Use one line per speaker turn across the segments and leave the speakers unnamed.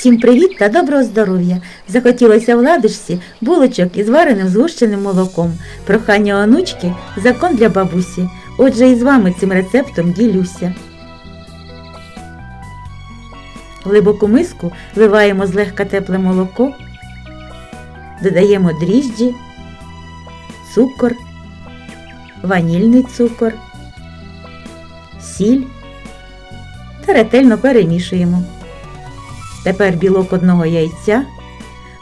Всім привіт та доброго здоров'я! Захотілося в ладушці булочок із вареним згущеним молоком. Прохання онучки закон для бабусі. Отже, і з вами цим рецептом ділюся. В глибоку миску вливаємо злегка тепле молоко, додаємо дріжджі, цукор, ванільний цукор, сіль та ретельно перемішуємо. Тепер білок одного яйця,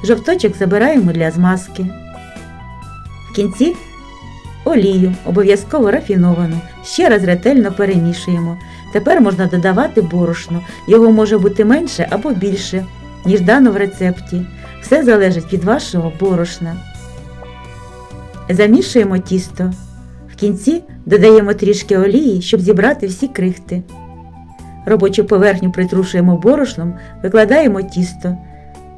жовточок забираємо для змазки. В кінці олію, обов'язково рафіновану. Ще раз ретельно перемішуємо. Тепер можна додавати борошно. Його може бути менше або більше, ніж дано в рецепті. Все залежить від вашого борошна. Замішуємо тісто. В кінці додаємо трішки олії, щоб зібрати всі крихти. Робочу поверхню притрушуємо борошном, викладаємо тісто,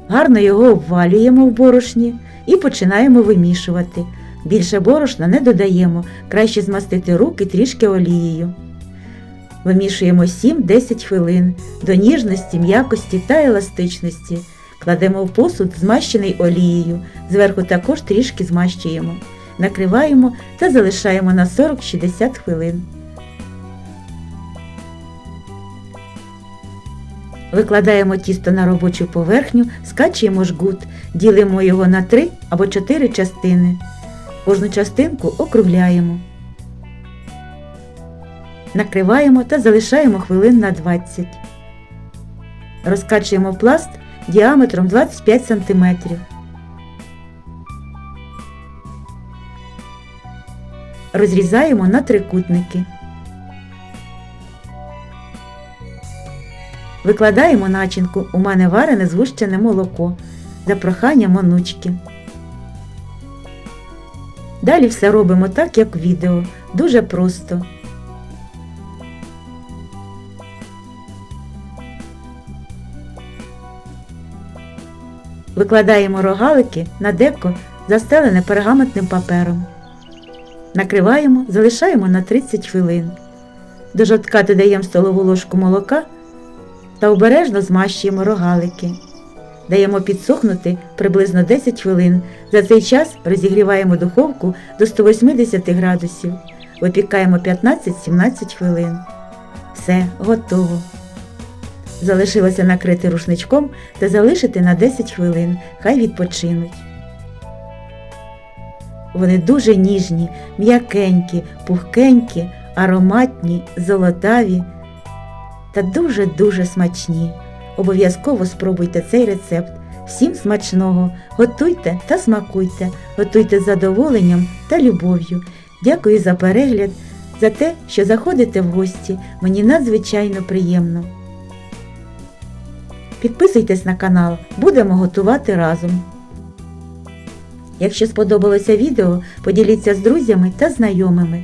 гарно його обвалюємо в борошні і починаємо вимішувати. Більше борошна не додаємо, краще змастити руки трішки олією. Вимішуємо 7-10 хвилин до ніжності, м'якості та еластичності. Кладемо в посуд, змащений олією, зверху також трішки змащуємо. Накриваємо та залишаємо на 40-60 хвилин. Викладаємо тісто на робочу поверхню, скачуємо жгут, ділимо його на 3 або 4 частини. Кожну частинку округляємо. Накриваємо та залишаємо хвилин на 20. Розкачуємо пласт діаметром 25 см. Розрізаємо на трикутники. Викладаємо начинку, у мене варене згущене молоко за проханням онучки. Далі все робимо так, як відео, дуже просто. Викладаємо рогалики на деко, застелене пергаментним папером. Накриваємо, залишаємо на 30 хвилин. До жовтка додаємо столову ложку молока та обережно змащуємо рогалики. Даємо підсохнути приблизно 10 хвилин. За цей час розігріваємо духовку до 180 градусів. Випікаємо 15-17 хвилин. Все, готово. Залишилося накрити рушничком та залишити на 10 хвилин. Хай відпочинуть. Вони дуже ніжні, м'якенькі, пухкенькі, ароматні, золотаві та дуже-дуже смачні. Обов'язково спробуйте цей рецепт. Всім смачного! Готуйте та смакуйте, готуйте з задоволенням та любов'ю. Дякую за перегляд, за те, що заходите в гості. Мені надзвичайно приємно. Підписуйтесь на канал, будемо готувати разом. Якщо сподобалося відео, поділіться з друзями та знайомими.